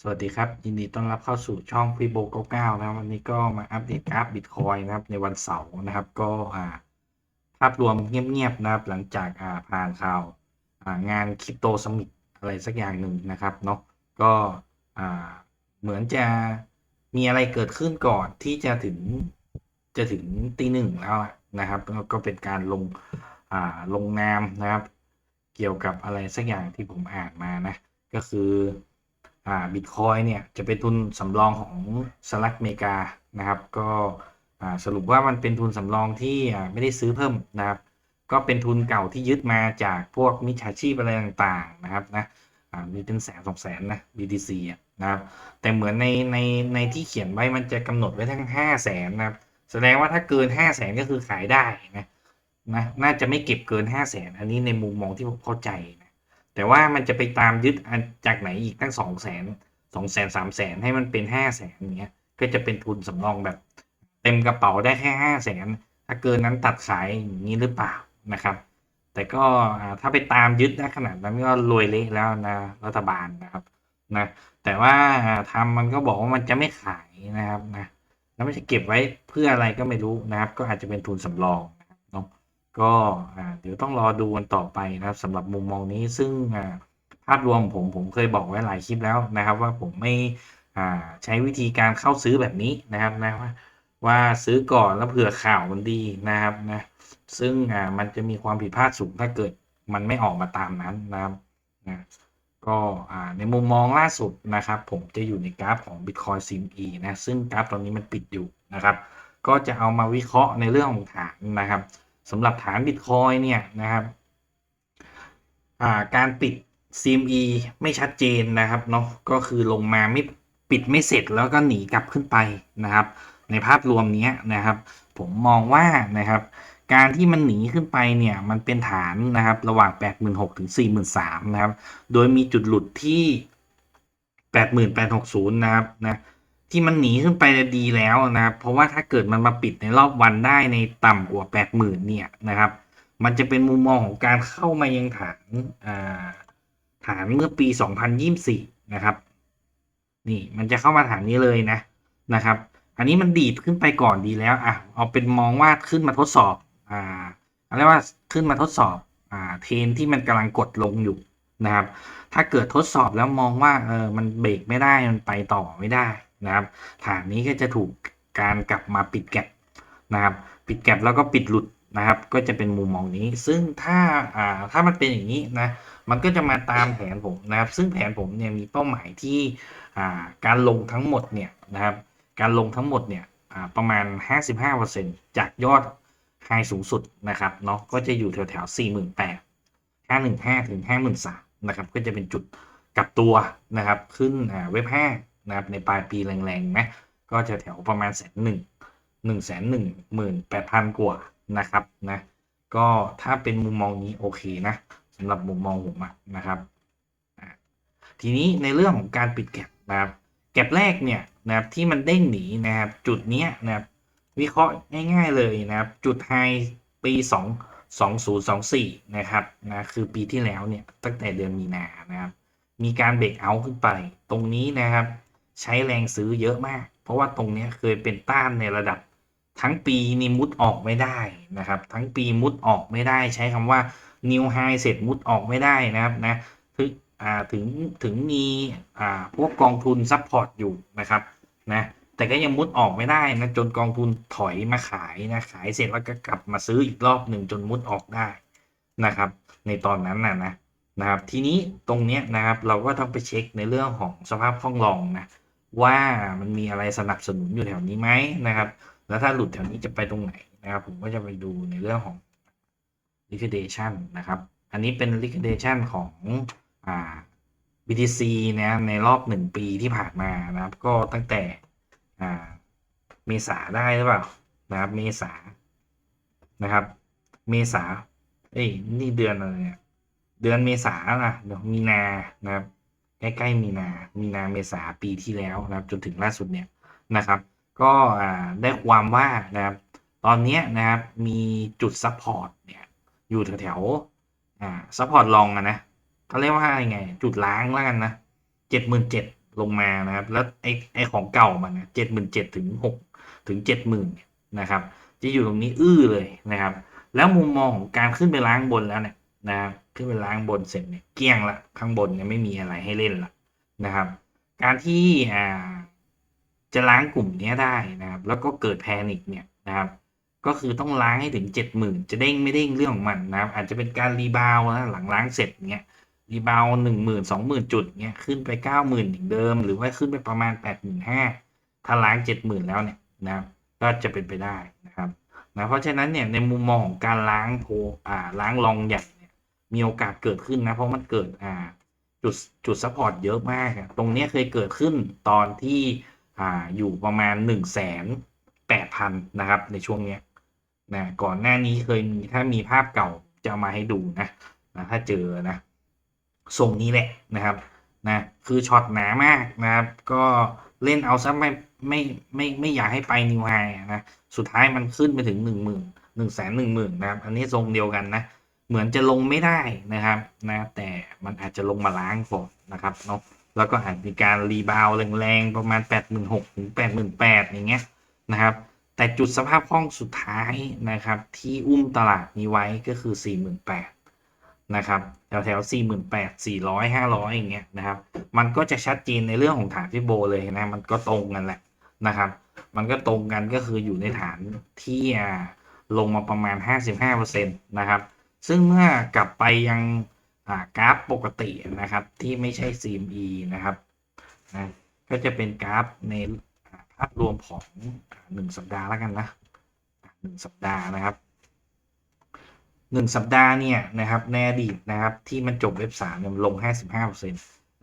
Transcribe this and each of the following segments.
สวัสดีครับ ยินดีต้อนรับเข้าสู่ช่องฟีโบ99นะครับวันนี้ก็มาอัปเดตกราฟบิตคอยนะครับในวันเสาร์นะครับ ก็อ่าภาพรวมเงียบๆนะครับ หลังจากอ่าผ่านข่าวอ่างานคริปโตสมิ t อะไรสักอย่างหนึ่งนะครับเนาะก็อ่าเหมือนจะมีอะไรเกิดขึ้นก่อนที่จะถึงจะถึงตีหนึ่งแล้วนะครับ ก็ก็เป็นการลงอ่าลงนามนะครับ เกี่ยวกับอะไรสักอย่างที่ผมอ่านมานะ ก็คือ อ่าบิตคอยเนี่ยจะเป็นทุนสำรองของสหรัฐอเมริกานะครับ ก็อ่าสรุปว่ามันเป็นทุนสำรองที่อ่าไม่ได้ซื้อเพิ่มนะครับ ก็เป็นทุนเก่าที่ยึดมาจากพวกมิจฉาชีพอะไรต่างๆนะครับนะอ่ามีเป็นแสนสองแสนนะ BTC นะครับ แต่เหมือนในในในที่เขียนไว้มันจะกำหนดไว้ทั้งห้าแสนนะครับ แสดงว่าถ้าเกินห้าแสนก็คือขายได้นะนะ น่าจะไม่เก็บเกินห้าแสนอันนี้ในมุมมองที่ผมเข้าใจนะ แต่ว่ามันจะไปตามยึดจากไหนอีกตั้งสองแสนสองแสนสามแสนให้มันเป็นห้าแสนอย่างเงี้ยก็จะเป็นทุนสำรองแบบ เต็มกระเป๋าได้แค่ห้าแสนถ้าเกินนั้นตัดขายอย่างนี้หรือเปล่านะครับ แต่ก็ถ้าไปตามยึดได้ขนาดนั้นก็รวยเละแล้วนะรัฐบาลนะครับนะแต่ว่าอ่าทำมันก็บอกว่ามันจะไม่ขายนะครับนะแล้วมันจะเก็บไว้เพื่ออะไรก็ไม่รู้นะครับ ก็อาจจะเป็นทุนสำรอง ก็เดี๋ยวต้องรอดูกันต่อไปนะครับสำหรับมุมมองนี้ซึ่งภาพรวมผมผมเคยบอกไว้หลายคลิปแล้วนะครับ ว่าผมไม่ใช้วิธีการเข้าซื้อแบบนี้นะครับนะว่าว่าซื้อก่อนแล้วเผื่อข่าวมันดีนะครับนะซึ่งมันจะมีความผิดพลาดสูงถ้าเกิดมันไม่ออกมาตามนั้นนะครับนะก็ในมุมมองล่าสุดนะครับ ผมจะอยู่ในกราฟของ Bitcoin CME นะซึ่งกราฟตอนนี้มันปิดอยู่นะครับ ก็จะเอามาวิเคราะห์ในเรื่องของฐานนะครับ สำหรับฐาน Bitcoin เนี่ยนะครับาการปิด CME ไม่ชัดเจนนะครับเนาะก็คือลงมาไม่ปิดไม่เสร็จแล้วก็หนีกลับขึ้นไปนะครับ ในภาพรวมนี้นะครับ ผมมองว่านะครับ การที่มันหนีขึ้นไปเนี่ยมันเป็นฐานนะครับระหว่าง 86,000 ถึง 43,000 นะครับ โดยมีจุดหลุดที่ 8860นะครับนะ ที่มันหนีขึ้นไปดีแล้วนะครับ เพราะว่าถ้าเกิดมันมาปิดในรอบวันได้ในต่ำกว่า80,000เนี่ยนะครับ มันจะเป็นมุมมองของการเข้ามายังฐานฐานเมื่อปี 2024 นะครับ นี่มันจะเข้ามาฐานนี้เลยนะนะครับ อันนี้มันดีดขึ้นไปก่อนดีแล้วอะเอาเป็นมองว่าขึ้นมาทดสอบอ่าเรียกว่าขึ้นมาทดสอบอ่าเทรนที่มันกำลังกดลงอยู่นะครับ ถ้าเกิดทดสอบแล้วมองว่าเออมันเบรกไม่ได้มันไปต่อไม่ได้ นะครับฐานนี้ก็จะถูกการกลับมาปิดแก็บนะครับ ปิดแก็บแล้วก็ปิดหลุดนะครับ ก็จะเป็นมุมมองนี้ ซึ่งถ้าอ่าถ้ามันเป็นอย่างนี้นะมันก็จะมาตามแผนผมนะครับ ซึ่งแผนผมเนี่ยมีเป้าหมายที่อ่าการลงทั้งหมดเนี่ยนะครับ การลงทั้งหมดเนี่ยอ่าประมาณ 55%จากยอดไฮสูงสุดนะครับเนาะก็จะอยู่แถวแถว48,000 515ถึง53,000นะครับก็จะเป็นจุดกลับตัวนะครับขึ้นอ่าเว็บ5 นะครับในปลายปีแรงๆนะก็จะแถวประมาณแสนหนึ่งหนึ่งแสนหนึ่งหมื่นแปดพันกว่านะครับนะก็ถ้าเป็นมุมมองนี้โอเคนะสำหรับมุมมองผมนะครับทีนี้ในเรื่องของการปิดแก็บนะครับแก็บแรกเนี่ยนะครับที่มันเด้งหนีนะครับจุดนี้นะครับวิเคราะห์ง่ายๆเลยนะครับจุดไฮปี 2 2024นะครับนะคือปีที่แล้วเนี่ยตั้งแต่เดือนมีนานะครับมีการเบรกเอาขึ้นไปตรงนี้นะครับ ใช้แรงซื้อเยอะมาก เพราะว่าตรงนี้เคยเป็นต้านในระดับ ทั้งปีนี่มุดออกไม่ได้นะครับ ทั้งปีมุดออกไม่ได้ ใช้คำว่านิวไฮเสร็จมุดออกไม่ได้นะครับนะถึงถึงถึงมีพวกกองทุนซัพพอร์ตอยู่นะครับนะแต่ก็ยังมุดออกไม่ได้นะจนกองทุนถอยมาขายนะขายเสร็จแล้วก็กลับมาซื้ออีกรอบหนึ่งจนมุดออกได้นะครับ ในตอนนั้นนะนะนะครับทีนี้ตรงเนี้ยนะครับเราก็ต้องไปเช็คในเรื่องของสภาพคล่องรองนะ ว่ามันมีอะไรสนับสนุนอยู่แถวนี้ไหมนะครับ แล้วถ้าหลุดแถวนี้จะไปตรงไหนนะครับ ผมก็จะไปดูในเรื่องของ liquidation นะครับ อันนี้เป็น liquidation ของอ่า BTC นะในรอบหนึ่งปีที่ผ่านมานะครับ ก็ตั้งแต่อ่าเมษาได้หรือเปล่านะครับ เมษานะครับ เมษาเอ้ยนี่เดือนอะไรเนี่ยเดือนเมษานะเดี๋ยวมีนานะครับ ใกล้ๆมีนา มีนาเมษาปีที่แล้วนะครับจนถึงล่าสุดเนี่ยนะครับ ก็ได้ความว่านะครับ ตอนนี้นะครับมีจุดซัพพอร์ตเนี่ยอยู่แถวๆซัพพอร์ตลองนะเขาเรียกว่าไง จุดล้างแล้วกันนะเจ็ดหมื่นเจ็ดลงมานะครับ แล้วไอ้ไอ้ของเก่ามันะเจ็ดหมื่นเจ็ดถึงหกถึงเจ็ดหมื่นนะครับจะอยู่ตรงนี้อื้อเลยนะครับ แล้วมุมมองของการขึ้นไปล้างบนแล้วเนี่ยนะครับ ขึ้นไปล้างบนเสร็จเนี่ยเกลี้ยงละข้างบนเนี่ยไม่มีอะไรให้เล่นละนะครับ การที่อ่าจะล้างกลุ่มนี้ได้นะครับ แล้วก็เกิดแพนิคเนี่ยนะครับ ก็คือต้องล้างให้ถึงเจ็ดหมื่นจะเด้งไม่เด้งเรื่องของมันนะครับ อาจจะเป็นการรีบาวนะหลังล้างเสร็จเนี้ยรีบาวหนึ่งหมื่นสองหมื่นจุดเนี้ยขึ้นไปเก้าหมื่นอย่างเดิม หรือว่าขึ้นไปประมาณแปดหมื่นห้าถ้าล้างเจ็ดหมื่นแล้วเนี่ยนะครับก็จะเป็นไปได้นะครับนะเพราะฉะนั้นเนี่ยในมุมมองของการล้างโพอ่าล้างรองใหญ่ มีโอกาสเกิดขึ้นนะ เพราะมันเกิดอ่าจุดจุดซัพพอร์ตเยอะมาก ตรงนี้เคยเกิดขึ้นตอนที่อ่าอยู่ประมาณหนึ่งแสนแปดพันนะครับ ในช่วงเนี้ยนะก่อนหน้านี้เคยมีถ้ามีภาพเก่าจะมาให้ดูนะนะถ้าเจอนะทรงนี้แหละนะครับนะคือช็อตหนามากนะครับ ก็เล่นเอาซะไม่ไม่ไม่ไม่อยากให้ไปนิวไฮนะ สุดท้ายมันขึ้นไปถึงหนึ่งหมื่นหนึ่งแสนหนึ่งหมื่นนะครับ อันนี้ทรงเดียวกันนะ เหมือนจะลงไม่ได้นะครับนะแต่มันอาจจะลงมาล้างก่อนนะครับเนาะแล้วก็อาจมีการรีบาวแรงๆประมาณ 8 6 0 0 0ถึง88,000อย่างเงี้ยนะครับ แต่จุดสภาพคล่องสุดท้ายนะครับ ที่อุ้มตลาดนี้ไว้ก็คือ 48,000นะครับแถวแถว48,000 400 500 อย่างเงี้ยนะครับ มันก็จะชัดเจนในเรื่องของฐานฟิโบเลยนะมันก็ตรงกันแหละนะครับ มันก็ตรงกันก็คืออยู่ในฐานที่ลงมาประมาณ 55%นะครับ ซึ่งเมื่อกลับไปยังกราฟปกตินะครับ ที่ไม่ใช่ CME นะครับนะก็จะเป็นกราฟในภาพรวมของอ่าหนึ่งสัปดาห์แล้วกันนะอ่าหนึ่งสัปดาห์นะครับหนึ่งสัปดาห์เนี่ยนะครับในอดีตนะครับ ที่มันจบเว็บสามเนี่ยมันลง 55%น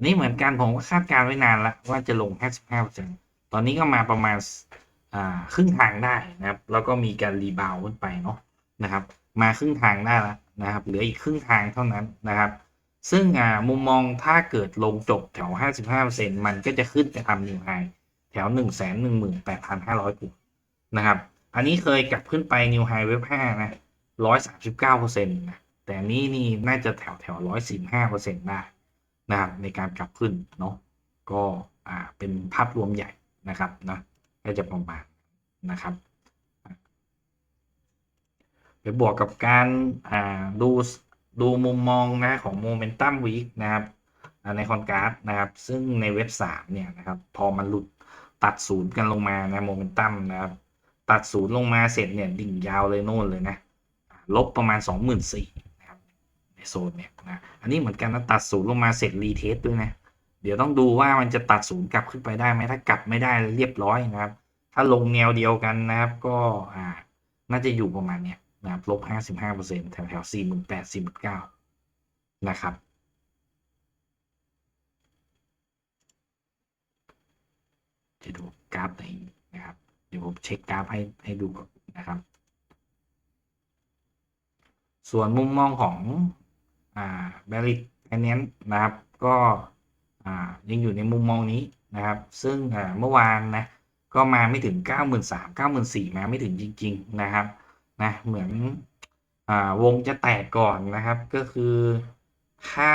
นี้เหมือนกันผมก็คาดการณ์ไว้นานแล้วว่าจะลง 55%ตอนนี้ก็มาประมาณครึ่งทางได้นะครับ แล้วก็มีการรีบาวขึ้นไปเนาะนะครับ มาครึ่งทางได้แล้ว นะครับเหลืออีกครึ่งทางเท่านั้นนะครับ ซึ่งมุมมองถ้าเกิดลงจบแถว 55%มันก็จะขึ้นไปทำนิวไฮแถว 1 1 8 5 0 0จุดนะครับ อันนี้เคยกลับขึ้นไปนิวไฮเว็บ5นะ 139%นะแต่นี้นี่น่าจะแถวแถว 145%ได้นะครับในการกลับขึ้นเนาะก็อ่าเป็นภาพรวมใหญ่นะครับนะก็จะประมาณนะครับ ไปบวกกับการดูดูมุมมองนะของโมเมนตัมวีคนะครับในคอนการ์ดนะครับ ซึ่งในเว็บ3เนี่ยนะครับ พอมันหลุดตัดศูนย์กันลงมานะโมเมนตัมนะครับ ตัดศูนย์ลงมาเสร็จเนี่ยดิ่งยาวเลยโน่นเลยนะ ลบประมาณ 24,000นะครับในโซนเนี่ยนะอันนี้เหมือนกันนะตัดศูนย์ลงมาเสร็จรีเทสด้วยนะ เดี๋ยวต้องดูว่ามันจะตัดศูนย์กลับขึ้นไปได้ไหมถ้ากลับไม่ได้เรียบร้อยนะครับ ถ้าลงแนวเดียวกันนะครับ ก็อ่าน่าจะอยู่ประมาณเนี้ย นะครับลบห้าสิบห้าเปอร์เซ็นต์แถวแถวสี่หมื่นแปดสี่หมื่นเก้านะครับ จะดูกราฟไหนนะครับ เดี๋ยวผมเช็คกราฟให้ให้ดูก่อนนะครับ ส่วนมุมมองของอ่าแบริทแอนเนนนะครับ ก็อ่ายังอยู่ในมุมมองนี้นะครับ ซึ่งอ่าเมื่อวานนะก็มาไม่ถึง 9 3 0 0 0 9 4 0 0 0มาไม่ถึงจริง ๆ นะครับ นะเหมือนอ่าวงจะแตกก่อนนะครับ ก็คือถ้า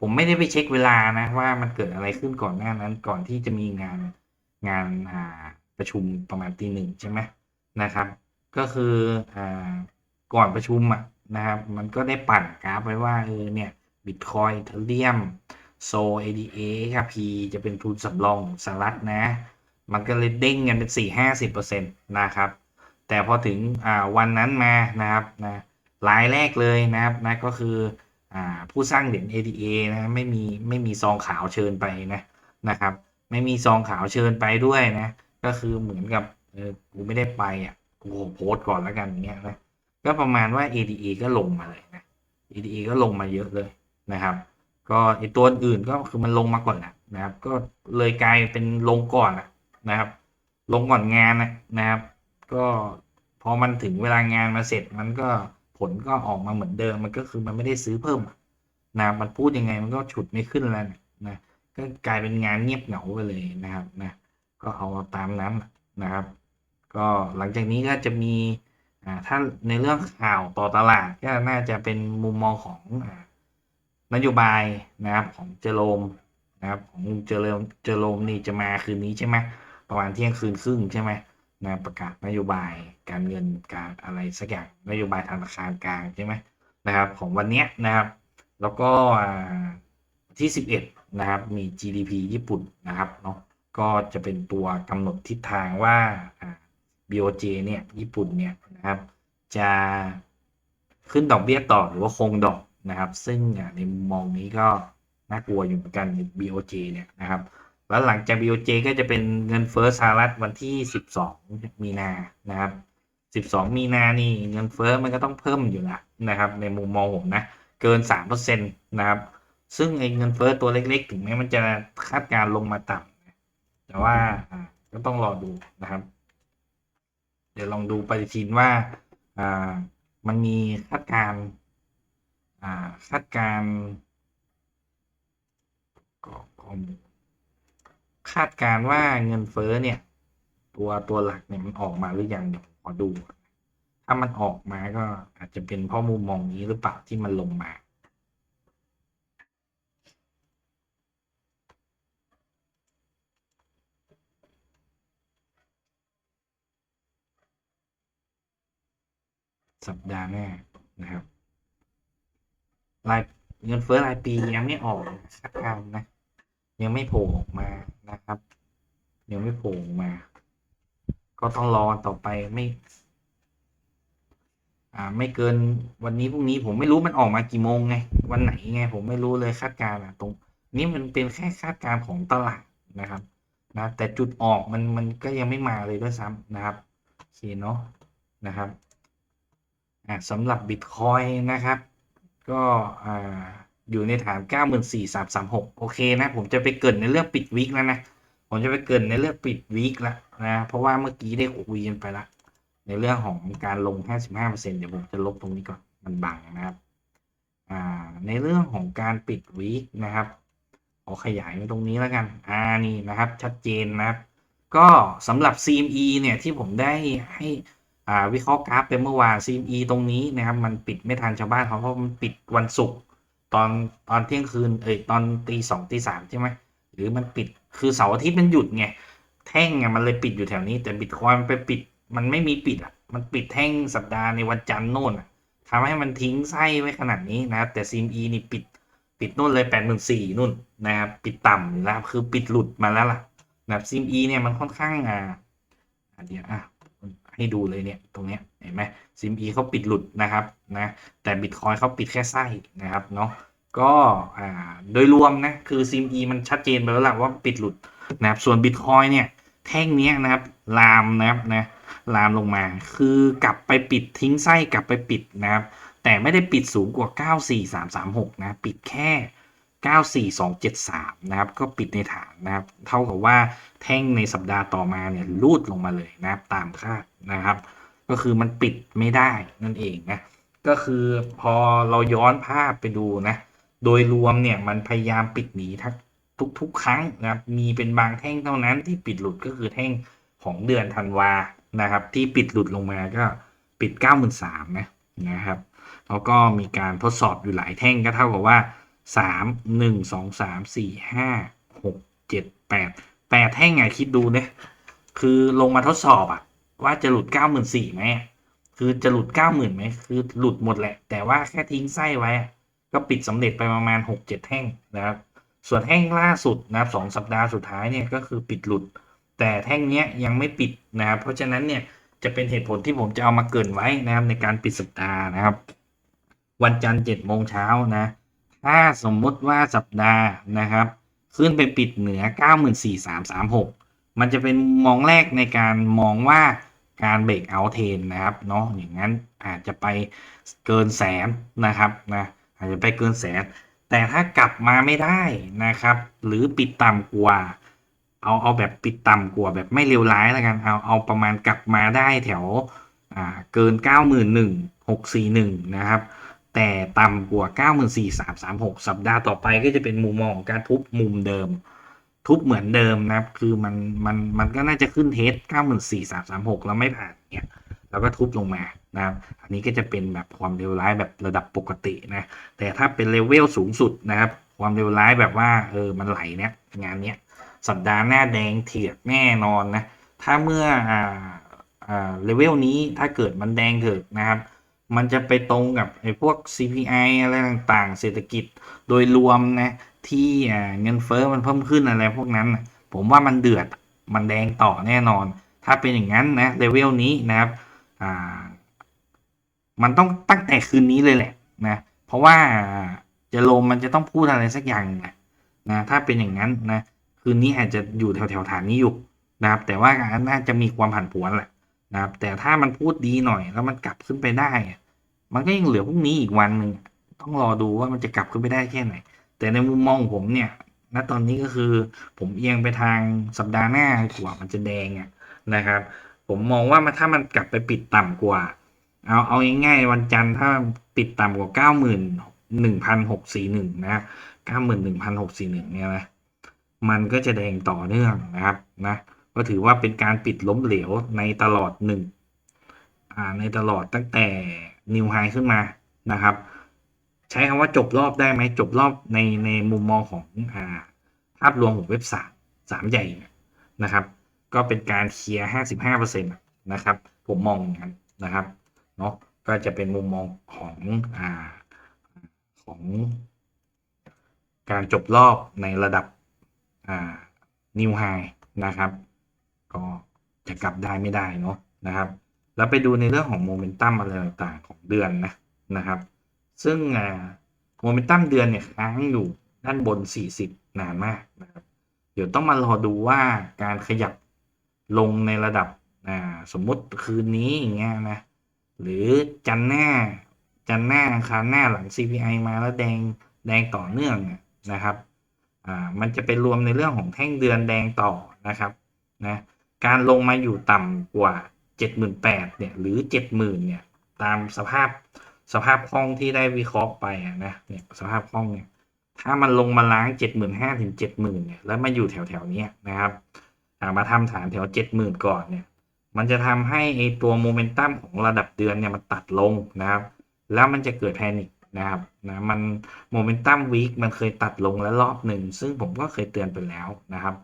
ผมไม่ได้ไปเช็คเวลานะว่ามันเกิดอะไรขึ้นก่อนหน้านั้น ก่อนที่จะมีงานงานอ่าประชุมประมาณตีหนึ่งใช่ไหมนะครับ ก็คืออ่าก่อนประชุมอะนะครับ มันก็ได้ปั่นกราฟไว้ว่าเออเนี่ยบิตคอยเทเรียมโซ ADA ครับ P จะเป็นทุนสำรองของสหรัฐนะ มันก็เลยเด้งกันเป็นสี่ห้าสิบเปอร์เซ็นต์นะครับ แต่พอถึงวันนั้นมานะครับนะรายแรกเลยนะครับนะก็คืออผู้สร้างเหรียญ ADA นะไม่มีไม่มีซองขาวเชิญไปนะนะครับ ไม่มีซองขาวเชิญไปด้วยนะ ก็คือเหมือนกับเออกูไม่ได้ไปอะกูโพสก่อนแล้วกันเงี้ยนะก็ประมาณว่า ADA ก็ลงมาเลยนะ ADA ก็ลงมาเยอะเลยนะครับ ก็ไอตัวอื่นก็คือมันลงมาก่อนแหละนะครับ ก็เลยกลายเป็นลงก่อนอะนะครับ ลงก่อนงานนะนะครับ ก็พอมันถึงเวลางานมาเสร็จมันก็ผลก็ออกมาเหมือนเดิมมันก็คือมันไม่ได้ซื้อเพิ่มนะมันพูดยังไงมันก็ฉุดไม่ขึ้นแล้วนะก็กลายเป็นงานเงียบเหงาไปเลยนะครับนะก็เอาตามนั้นนะครับ ก็หลังจากนี้ก็จะมีอ่าถ้าในเรื่องข่าวต่อตลาดก็น่าจะเป็นมุมมองของนโยบายนะครับของเจอโรมนะครับของลุงเริญเจอโรมนี่จะมาคืนนี้ใช่ไหมประมาณเที่ยงคืนครึ่งใช่ไหม นะประกาศนโยบายการเงินการอะไรสักอย่างนโยบายธนาคารกลางใช่ไหมนะครับ ของวันนี้นะครับ แล้วก็อ่าที่ 11 นะครับ มี GDP ญี่ปุ่นนะครับเนาะก็จะเป็นตัวกำหนดทิศทางว่า BOJ เนี่ยญี่ปุ่นเนี่ยนะครับ จะขึ้นดอกเบี้ยต่อหรือว่าคงดอกนะครับ ซึ่งในมุมมองนี้ก็น่ากลัวอยู่เหมือนกัน BOJ เนี่ยนะครับ แล้วหลังจาก BOJ ก็จะเป็นเงินเฟ้อสหรัฐวันที่ 12 มีนานะครับ 12 มีนานี่เงินเฟ้อมันก็ต้องเพิ่มอยู่ละนะครับ ในมุมมองผมนะ เกิน 3%นะครับ ซึ่งไอ้เงินเฟ้อตัวเล็กๆ ถึงแม้มันจะคาดการณ์ลงมาต่ำแต่ว่าก็ต้องรอดูนะครับ เดี๋ยวลองดูปฏิทินว่าอ่ามันมีคาดการอ่าคาดการณ์ก็ข้อมูล คาดการ์ว่าเงินเฟ้อเนี่ย ตัวตัวหลักเนี่ยมันออกมาหรือยังเดี๋ยวขอดู ถ้ามันออกมาก็อาจจะเป็นเพราะมุมมองนี้หรือเปล่าที่มันลงมาสัปดาห์หน้านะครับรายเงินเฟ้อรายปียังไม่ออกคาดการณ์นะ ยังไม่โผล่ออกมานะครับ ยังไม่โผล่ออกมา ก็ต้องรอต่อไปไม่อ่าไม่เกินวันนี้พรุ่งนี้ผมไม่รู้มันออกมากี่โมงไง วันไหนไง ผมไม่รู้เลยคาดการณ์อะ ตรง นี้มันเป็นแค่คาดการณ์ของตลาดนะครับนะแต่จุดออกมันมันก็ยังไม่มาเลยด้วยซ้ำนะครับโอเคเนาะนะครับอ่าสำหรับบิตคอยนะครับ ก็อ่า อยู่ในฐาน 94,336 โอเคนะ ผมจะไปเกินในเรื่องปิดวิกแล้วนะ ผมจะไปเกินในเรื่องปิดวิกแล้วนะ เพราะว่าเมื่อกี้ได้คุยกันไปละในเรื่องของการลง 55%เดี๋ยวผมจะลบตรงนี้ก่อน มันบังนะครับ อ่า ในเรื่องของการปิดวิกนะครับขอขยายมาตรงนี้แล้วกัน อ่า นี่นะครับ ชัดเจนนะครับ ก็สำหรับ CME เนี่ย ที่ผมได้ให้อ่าวิเคราะห์กราฟไปเมื่อวาน CME ตรงนี้นะครับ มันปิดไม่ทันชาวบ้านเขาเพราะมันปิดวันศุกร์ ตอนตอนเที่ยงคืนเอ้ยตอนตีสองตีสามใช่ไหมหรือมันปิดคือเสาร์อาทิตย์มันหยุดไงแท่งไงมันเลยปิดอยู่แถวนี้ แต่บิตคอยมันไปปิดมันไม่มีปิดอะ มันปิดแท่งสัปดาห์ในวันจันทร์โน่นอะทำให้มันทิ้งไส้ไว้ขนาดนี้นะครับ แต่ CME นี่ปิดปิดนู่นเลยแปดหมื่นสี่นู่นนะครับปิดต่ำนะครับคือปิดหลุดมาแล้วล่ะนะครับซิมอีเนี่ยมันค่อนข้างอ่าอะเดี๋ยวอะ ให้ดูเลยเนี่ยตรงเนี้ยเห็นไหมซิมอีเขาปิดหลุดนะครับนะแต่บิตคอยเขาปิดแค่ไส้นะครับเนาะก็อ่าโดยรวมนะคือซิมอีมันชัดเจนไปแล้วล่ะว่าปิดหลุดนะครับส่วนบิตคอยเนี่ยแท่งเนี้ยนะครับลามนะครับนะลามลงมาคือกลับไปปิดทิ้งไส้กลับไปปิดนะครับแต่ไม่ได้ปิดสูงกว่า 94336 นะ ปิดแค่ 94273 นะครับ ก็ปิดในฐานนะครับ เท่ากับว่าแท่งในสัปดาห์ต่อมาเนี่ยรูดลงมาเลยนะครับตามคาดนะครับ ก็คือมันปิดไม่ได้นั่นเองนะ ก็คือพอเราย้อนภาพไปดูนะ โดยรวมเนี่ยมันพยายามปิดหนีทักทุกๆ ครั้งนะครับ มีเป็นบางแท่งเท่านั้นที่ปิดหลุดก็คือแท่งของเดือนธันวานะครับ ที่ปิดหลุดลงมาก็ปิด 93,000นะนะครับ แล้วก็มีการทดสอบอยู่หลายแท่งก็เท่ากับว่า 3 1 2 3 4 5 6 7 8 8แท่งไงคิดดูเนี่ยคือลงมาทดสอบอะว่าจะหลุด 94,000ไหมคือจะหลุด 90,000ไหมคือหลุดหมดแหละ แต่ว่าแค่ทิ้งไส้ไว้ ก็ปิดสำเร็จไปประมาณ 6-7 แท่งนะครับ ส่วนแท่งล่าสุดนะครับสองสัปดาห์สุดท้ายเนี่ยก็คือปิดหลุด แต่แท่งเนี้ยยังไม่ปิดนะครับ เพราะฉะนั้นเนี่ยจะเป็นเหตุผลที่ผมจะเอามาเกินไว้นะครับในการปิดสัปดาห์นะครับ วันจันทร์เจ็ดโมงเช้านะ ถ้าสมมุติว่าสัปดาห์นะครับ ขึ้นไปปิดเหนือ 94,336 มันจะเป็นมองแรกในการมองว่าการเบรกเอาเทนนะครับเนาะอย่างนั้นอาจจะไปเกินแสนนะครับนะอาจจะไปเกินแสน แต่ถ้ากลับมาไม่ได้นะครับ หรือปิดต่ำกว่า เอาเอาแบบปิดต่ำกว่าแบบไม่เลวร้ายแล้วกันเอาเอาประมาณกลับมาได้แถวเกิน 91,641 นะครับ แต่ต่ำกว่า 94,336 สัปดาห์ต่อไปก็จะเป็นมุมมองของการทุบมุมเดิม ทุบเหมือนเดิมนะครับ คือมันมันมันก็น่าจะขึ้นเทส 94,336 แล้วไม่ผ่านเนี่ยแล้วก็ทุบลงมานะครับ อันนี้ก็จะเป็นแบบความเลวร้ายแบบระดับปกตินะ แต่ถ้าเป็นเลเวลสูงสุดนะครับ ความเลวร้ายแบบว่าเออมันไหลเนี่ยงานเนี้ยสัปดาห์หน้าแดงเถียกแน่นอนนะ ถ้าเมื่ออ่าอ่าเลเวลนี้ถ้าเกิดมันแดงเถิกนะครับ มันจะไปตรงกับไอ้พวก CPI อะไรต่างๆ เศรษฐกิจโดยรวมนะที่เงินเฟ้อมันเพิ่มขึ้นอะไรพวกนั้น ผมว่ามันเดือดมันแดงต่อแน่นอน ถ้าเป็นอย่างนั้นนะเลเวลนี้นะครับอ่ามันต้องตั้งแต่คืนนี้เลยแหละนะเพราะว่าจโรมมันจะต้องพูดอะไรสักอย่างนะนะถ้าเป็นอย่างนั้นนะคืนนี้อาจจะอยู่แถวแถวๆฐานนี้อยู่นะครับ แต่ว่าน่าจะมีความผันผวนแหละนะครับแต่ถ้ามันพูดดีหน่อยแล้วมันกลับขึ้นไปได้ มันก็ยังเหลือพรุ่งนี้อีกวันหนึ่งต้องรอดูว่ามันจะกลับขึ้นไปได้แค่ไหน แต่ในมุมมองผมเนี่ยณตอนนี้ก็คือผมเอียงไปทางสัปดาห์หน้ากว่ามันจะแดงอะนะครับ ผมมองว่ามันถ้ามันกลับไปปิดต่ำกว่า เอาเอาง่ายๆวันจันทร์ถ้าปิดต่ำกว่าเก้าหมื่นหนึ่งพันหกสี่หนึ่งนะเก้าหมื่นหนึ่งพันหกสี่หนึ่งเนี่ยนะมันก็จะแดงต่อเนื่องนะครับนะก็ถือว่าเป็นการปิดล้มเหลวในตลอดหนึ่งในตลอดตั้งแต่ นิวไฮขึ้นมานะครับ ใช้คำว่าจบรอบได้ไหมจบรอบในในมุมมองของอ่าภาพรวมของเว็บสามสามใหญ่นะครับ ก็เป็นการเคลียร์ห้าสิบห้าเปอร์เซ็นต์นะครับ ผมมองอย่างนั้นนะครับเนาะก็จะเป็นมุมมองของอ่าของ การจบรอบในระดับอ่านิวไฮนะครับ ก็จะกลับได้ไม่ได้เนาะนะครับ แล้วไปดูในเรื่องของโมเมนตัมอะไรต่างๆของเดือนนะนะครับ ซึ่งโมเมนตัมเดือนเนี่ยค้างอยู่ด้านบน 40 นานมากนะครับเดี๋ยวต้องมารอดูว่าการขยับลงในระดับสมมติคืนนี้อย่างเงี้ยนะหรือจันหน้าจันหน้าคาหน้าหลัง CPI มาแล้วแดงแดงต่อเนื่องเนี่ยนะครับอ่ามันจะไปรวมในเรื่องของแท่งเดือนแดงต่อนะครับนะการลงมาอยู่ต่ำกว่า 78,000เนี่ยหรือ 70,000เนี่ยตามสภาพสภาพคล่องที่ได้วิเคราะห์ไปนะเนี่ยสภาพคล่องเนี่ยถ้ามันลงมาล้าง 75,000ถึง70,000เนี่ยแล้วมาอยู่แถวแถวนี้นะครับามาทำฐานแถว 70,000 ก่อนเนี่ยมันจะทำให้ไอตัวโมเมนตัมของระดับเดือนเนี่ยมันตัดลงนะครับแล้วมันจะเกิดแพนิคนะครับนะมันโมเมนตัมวีคมันเคยตัดลงแล้วรอบหนึ่งซึ่งผมก็เคยเตือนไปแล้วนะครับ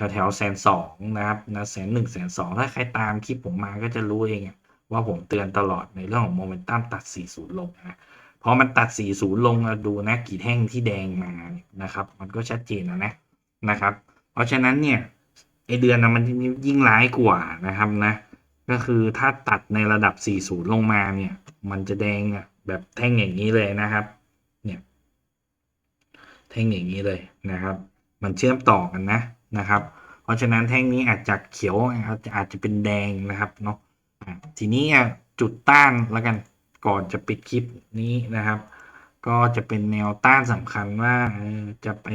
แถวแถวแสนสองนะครับนะแสนหนึ่งแสนสองถ้าใครตามคลิปผมมาก็จะรู้เองว่าผมเตือนตลอดในเรื่องของโมเมนตัมตัด 40 ลงนะพอมันตัด 40 ลงดูนะกี่แท่งที่แดงมาเนี่ยนะครับ มันก็ชัดเจนแล้วนะนะครับ เพราะฉะนั้นเนี่ยไอเดือนนะมันยิ่งร้ายกว่านะครับนะ ก็คือถ้าตัดในระดับ 40 ลงมาเนี่ย มันจะแดงอะแบบแท่งอย่างนี้เลยนะครับ เนี่ย แท่งอย่างนี้เลยนะครับ มันเชื่อมต่อกันนะ นะครับ เพราะฉะนั้นแท่งนี้อาจจะเขียวอาจจะอาจจะเป็นแดงนะครับเนาะทีนี้จุดต้านแล้วกันก่อนจะปิดคลิปนี้นะครับ ก็จะเป็นแนวต้านสำคัญว่าจะไป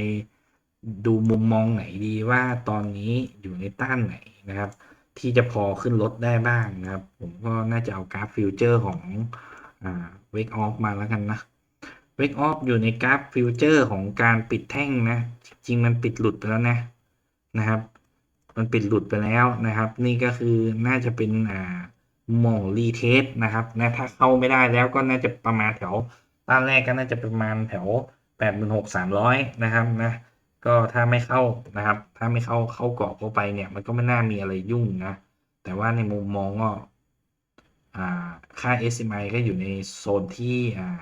ดูมุมมองไหนดีว่าตอนนี้อยู่ในต้านไหนนะครับ ที่จะพอขึ้นรถได้บ้างนะครับ ผมก็น่าจะเอากราฟฟิวเจอร์ของเวกออฟมาแล้วกันนะเวกออฟอยู่ในกราฟฟิวเจอร์ของการปิดแท่งนะ จริงๆมันปิดหลุดไปแล้วนะ นะครับ มันปิดหลุดไปแล้วนะครับ นี่ก็คือน่าจะเป็นอ่ามุมองรีเทสนะครับนะถ้าเข้าไม่ได้แล้วก็น่าจะประมาณแถวต้านแรกก็น่าจะประมาณแถวแปดหมื่นหกสามร้อยนะครับนะก็ถ้าไม่เข้านะครับ ถ้าไม่เข้าเข้ากรอบเข้าไปเนี่ย มันก็ไม่น่ามีอะไรยุ่งนะ แต่ว่าในมุมมองก็อ่าค่า SMI ก็อยู่ในโซนที่อ่า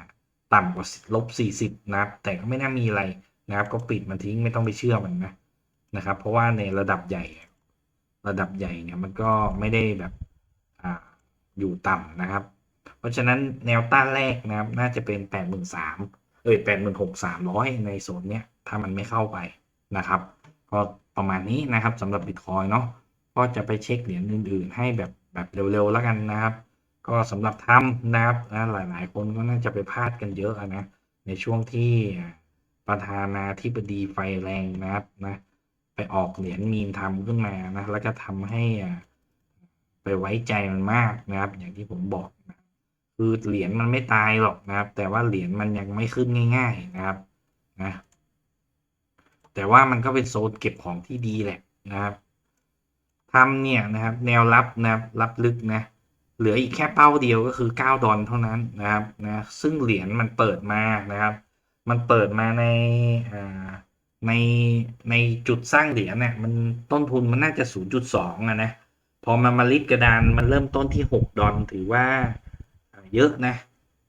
ต่ำกว่าลบ40นะครับแต่ก็ไม่น่ามีอะไรนะครับ ก็ปิดมันทิ้งไม่ต้องไปเชื่อมันนะ นะครับ เพราะว่าในระดับใหญ่ ระดับใหญ่เนี่ยมันก็ไม่ได้แบบออยู่ต่ำนะครับ เพราะฉะนั้นแนวต้านแรกนะครับ น่าจะเป็น 8 3 0 0 0เอ้ย8 6 3 0 0 ในโซนเนี้ยถ้ามันไม่เข้าไปนะครับก็ประมาณนี้นะครับสำหรับ Bitcoin เนาะก็จะไปเช็คเหรียญอื่น ๆ ให้แบบแบบเร็วๆแล้วกันนะครับ ก็สำหรับทำนะครับนะหลายๆ คนก็น่าจะไปพลาดกันเยอะนะในช่วงที่ประธานาธิบดีไฟแรงนะครับนะ ไปออกเหรียญมีมทำขึ้นมานะแล้วก็ทำให้ไปไว้ใจมันมากนะครับ อย่างที่ผมบอกนะคือเหรียญมันไม่ตายหรอกนะครับ แต่ว่าเหรียญมันยังไม่ขึ้นง่าย ๆนะครับนะแต่ว่ามันก็เป็นโซนเก็บของที่ดีแหละนะครับทำเนี่ยนะครับ แนวรับนะครับรับลึกนะเหลืออีกแค่เป้าเดียวก็คือ 9 ดอลเท่านั้นนะครับนะซึ่งเหรียญมันเปิดมานะครับ มันเปิดมาในอ่า ในในจุดสร้างเหรียญเนี่ยมันต้นทุนมันน่าจะ0.2อะนะ พอมันมาลิดกระดานมันเริ่มต้นที่6ดอลถือว่าเยอะนะ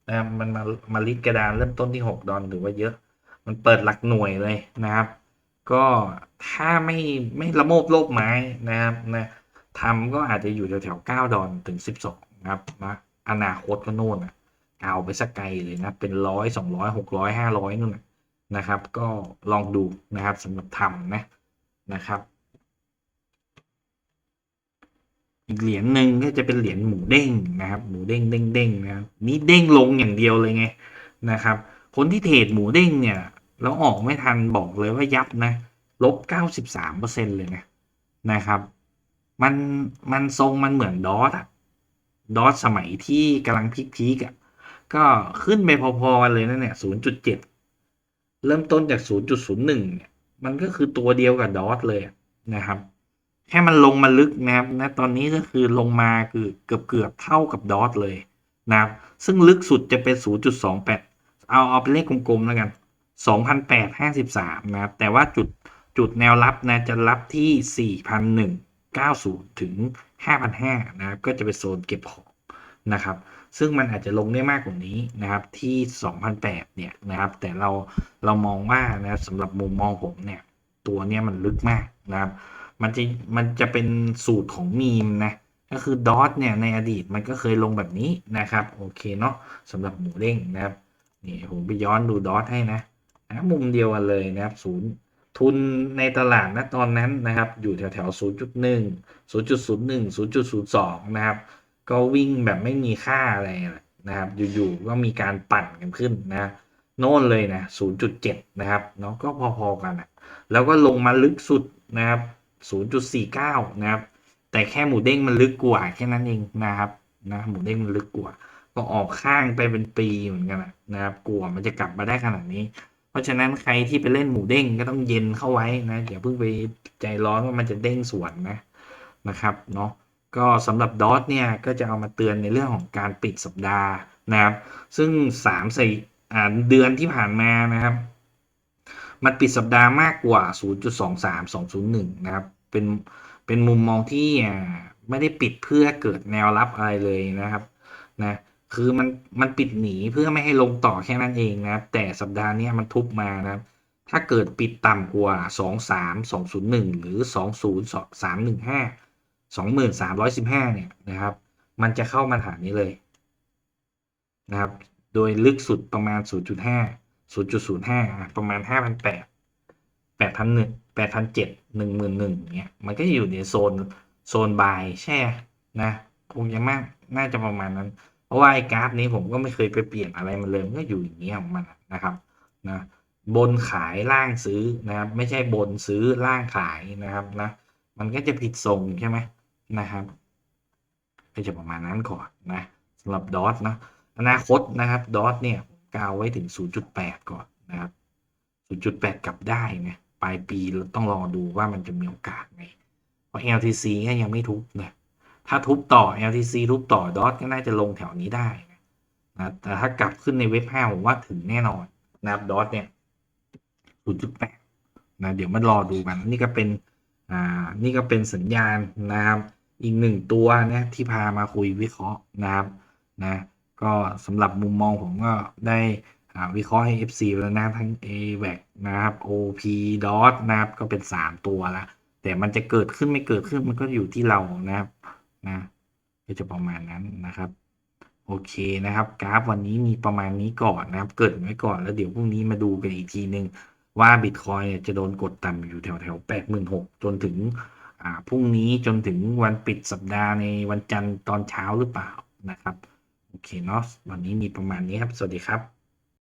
นะมันมามาลิดกระดานเริ่มต้นที่6ดอลถือว่าเยอะ มันเปิดหลักหน่วยเลยนะครับ ก็ถ้าไม่ไม่ละโมบโลภไม้นะครับนะทำก็อาจจะอยู่แถวแถวๆ9ดอลถึง12นะครับนะอนาคตก็โน่นอะเอาไปสักไกลเลยนะ เป็นร้อยสองร้อยหกร้อยห้าร้อยนู่นนะ นะครับ ก็ลองดูนะครับสำหรับทำนะนะครับ อีกเหรียญหนึ่งก็จะเป็นเหรียญหมูเด้งนะครับ หมูเด้งเด้งเด้งนะครับนี่เด้งลงอย่างเดียวเลยไงนะครับ คนที่เทรดหมูเด้งเนี่ยแล้วออกไม่ทันบอกเลยว่ายับนะลบ 93%เลยนะนะครับ มันมันทรงมันเหมือนดอทอะดอทสมัยที่กำลังพีคๆอะก็ขึ้นไปพอๆกันเลยนะเนี่ย 0.7 เริ่มต้นจาก 0.01เนี่ยมันก็คือตัวเดียวกับดอทเลยนะครับ แค่มันลงมาลึกนะครับนะตอนนี้ก็คือลงมาคือเกือบเกือบเท่ากับดอทเลยนะครับ ซึ่งลึกสุดจะเป็น 0.28 เอาเอาเป็นเลขกลมๆแล้วกัน 2,853 นะครับ แต่ว่าจุดจุดแนวรับนะจะรับที่ 4,190 ถึง 5,500 นะครับ ก็จะเป็นโซนเก็บของนะครับ ซึ่งมันอาจจะลงได้มากกว่านี้นะครับที่2,008เนี่ยนะครับ แต่เราเรามองว่านะสำหรับมุมมองผมเนี่ย ตัวเนี้ยมันลึกมากนะครับ มันจะมันจะเป็นสูตรของมีมนะก็คือดอทเนี่ยในอดีตมันก็เคยลงแบบนี้นะครับโอเคเนาะสำหรับหมูเด้งนะครับนี่ผมไปย้อนดูดอทให้นะนะมุมเดียวกันเลยนะครับศูนย์ทุนในตลาดนะตอนนั้นนะครับ อยู่แถวแถวศูนย์จุดหนึ่งศูนย์จุดศูนย์หนึ่งศูนย์จุดศูนย์สองนะครับ ก็วิ่งแบบไม่มีค่าอะไรนะครับ อยู่ๆ ก็มีการปั่นกันขึ้นนะโน่นเลยนะศูนะครับเนาะก็พอๆกันนะแล้วก็ลงมาลึกสุดนะครับศูนย์จุดสี่เก้านะครับ แต่แค่หมูเด้งมันลึกกว่าแค่นั้นเองนะครับนะหมูเด้งมันลึกกว่า ก็ออกข้างไปเป็นปีเหมือนกันนะนะครับ กลัวมันจะกลับมาได้ขนาดนี้ เพราะฉะนั้นใครที่ไปเล่นหมูเด้งก็ต้องเย็นเข้าไว้นะอย่าเพิ่งไปใจร้อนว่ามันจะเด้งสวนนะนะครับเนาะ ก็สำหรับดอทเนี่ยก็จะเอามาเตือนในเรื่องของการปิดสัปดาห์นะครับ ซึ่งสามสี่เดือนที่ผ่านมานะครับ มันปิดสัปดาห์มากกว่า 0.23 201 นะครับ เป็นเป็นมุมมองที่ไม่ได้ปิดเพื่อเกิดแนวรับอะไรเลยนะครับนะคือมันมันปิดหนีเพื่อไม่ให้ลงต่อแค่นั้นเองนะครับ แต่สัปดาห์นี้มันทุบมานะครับถ้าเกิดปิดต่ำกว่า 23 201 หรือ 20 315 2315 เนี่ยนะครับ มันจะเข้ามาฐานนี้เลยนะครับ โดยลึกสุดประมาณ 0.5 0.05อะประมาณ 5,800 8,001 8,007 11,000เนี่ยมันก็อยู่ในโซนโซนบายแช่นะคงจะมากน่าจะประมาณนั้น เพราะว่าไอ้กราฟนี้ผมก็ไม่เคยไปเปลี่ยนอะไรมันเลยมันก็อยู่อย่างเงี้ยของมันนะครับนะบนขายล่างซื้อนะครับ ไม่ใช่บนซื้อล่างขายนะครับนะมันก็จะผิดทรงใช่ไหม นะครับก็จะประมาณนั้นก่อนนะสำหรับดอทนะอนาคตนะครับดอทเนี่ยกาวไว้ถึง 0.8 ก่อนนะครับ 0.8 กลับได้นะปลายปีเราต้องรอดูว่ามันจะมีโอกาสไหมเพราะ LTC ก็ยังไม่ทุบนะถ้าทุบต่อ LTC ทุบต่อดอทก็น่าจะลงแถวนี้ได้นะแต่ถ้ากลับขึ้นในเว็บ5ผมว่าถึงแน่นอนนะครับดอทเนี่ย 0.8นะเดี๋ยวมารอดูกันนี่ก็เป็น อ่านี่ก็เป็นสัญญาณนะครับ อีกหนึ่งตัวนะที่พามาคุยวิเคราะห์นะครับนะก็สำหรับมุมมองผมก็ได้วิเคราะห์ให้ FC แล้วนะทั้ง a v a c นะครับ OP DOT นะครับก็เป็น 3 ตัวละแต่มันจะเกิดขึ้นไม่เกิดขึ้นมันก็อยู่ที่เรานะครับนะก็จะประมาณนั้นนะครับ โอเคนะครับ กราฟวันนี้มีประมาณนี้ก่อนนะครับ เกิดไว้ก่อนแล้วเดี๋ยวพรุ่งนี้มาดูกันอีกทีหนึ่ง ว่าบิตคอยจะโดนกดต่ำอยู่แถวแถวแปดหมื่นหกจนถึงพรุ่งนี้จนถึงวันปิดสัปดาห์ในวันจันทร์ตอนเช้าหรือเปล่านะครับ โอเคเนาะวันนี้มีประมาณนี้ครับ สวัสดีครับ